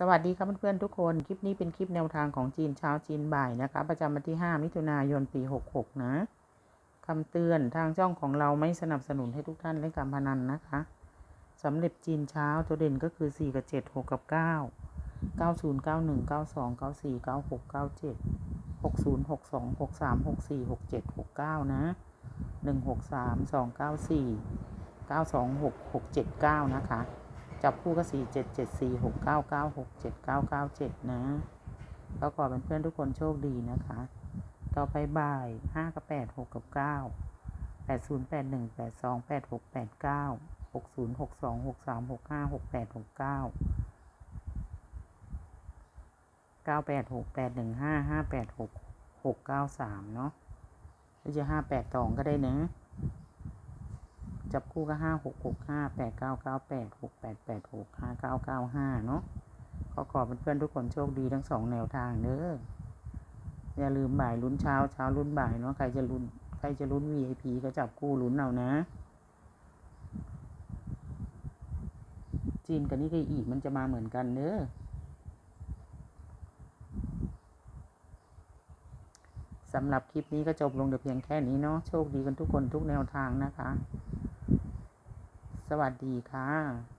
สวัสดีครับเพื่อนๆทุกคน คลิปนี้เป็นคลิปแนวทางของจีนเช้าจีนบ่ายนะคะ ประจำวันที่ 5 มิถุนายน ปี 66 นะคำเตือนทางช่องของเราไม่สนับสนุนให้ทุกท่านเล่นการพนันนะคะสำเร็จจีนเช้าตัวเด่นก็คือ 4 กับ 7 6 กับ 9 90 91 92 94 96 97 60 62 63 64 67 69 นะ 163 294 926 679 นะคะ จับคู่ก็สี่เจ็ดเจ็ดสี่หกเก้าเก้าหกเจ็ดเก้าเก้าเจ็ดนะก็ขอเป็นเพื่อนทุกคนโชคดีนะคะ ต่อไปบ่ายห้ากับแปดหกกับเก้าแปดศูนย์แปดหนึ่งแปดสองแปดหกแปดเก้าหกศูนย์หกสองหกสามหกห้าหกแปดหกเก้าเก้าแปดหกแปดหนึ่งห้าห้าแปดหกหกเก้าสามเนาะหรือจะห้าแปดสองก็ได้นะ จับคู่ก็ห้าหกหกห้าแปดเก้าเก้าแปดหกแปดแปดหกห้าเก้าเก้าห้าเนาะขอขอเพื่อนๆทุกคนโชคดีทั้งสองแนวทางเด้ออย่าลืมบ่ายลุ้นเช้าเช้าลุ้นบ่ายเนาะใครจะลุ้นใครจะลุ้น VIP ก็จับคู่ลุ้นเอานะ จีนกับนี่ก็อีกมันจะมาเหมือนกันเด้อสำหรับคลิปนี้ก็จบลงแต่เพียงแค่นี้เนาะโชคดีกันทุกคนทุกแนวทางนะคะ สวัสดีค่ะ